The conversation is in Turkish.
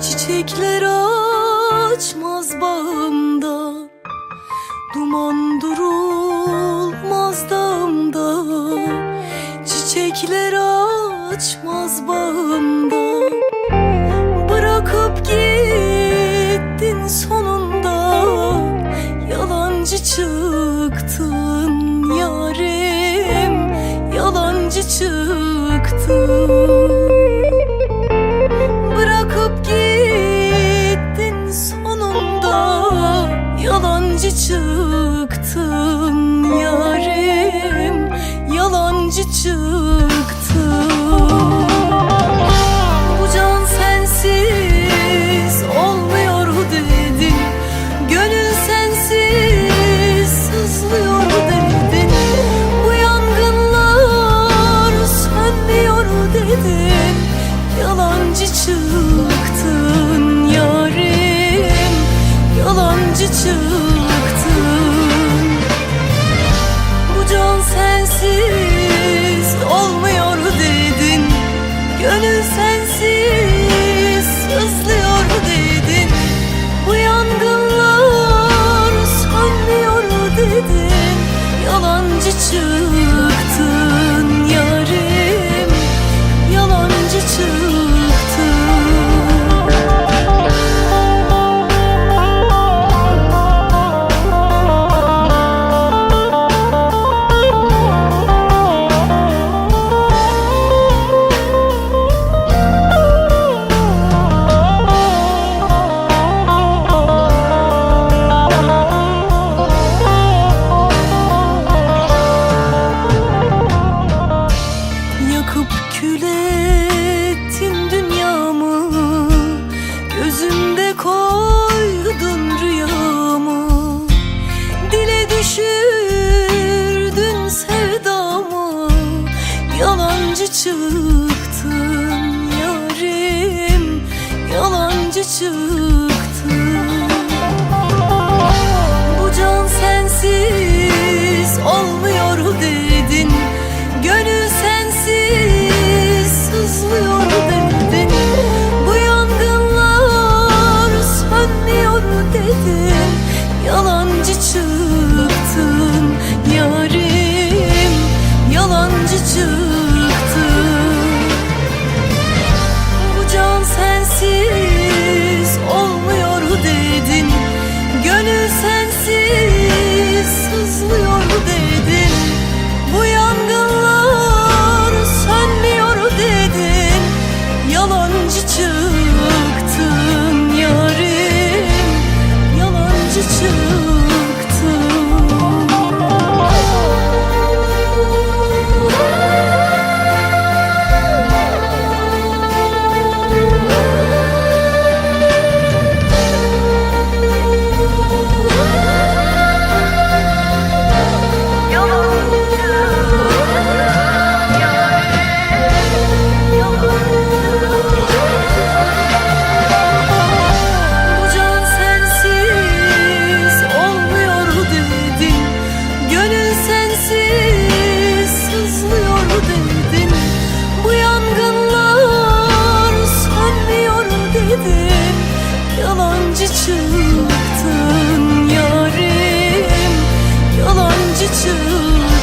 Çiçekler açmaz bağımda. Duman durulmaz dağımda Çiçekler açmaz bağımda. Bırakıp gittin sonunda. Yalancı çıktın yarim. Yalancı çıktın Çıktın Bu can sensiz olmuyor dedin Gönül sensiz sızlıyor dedin Bu yangınlar sönmüyor dedin Yalancı çıktın yarim. Yalancı çıktın Yalancı çıktın yarim Yalancı çıktın dedin Yalancı çıktın yarim. Yalancı çıktın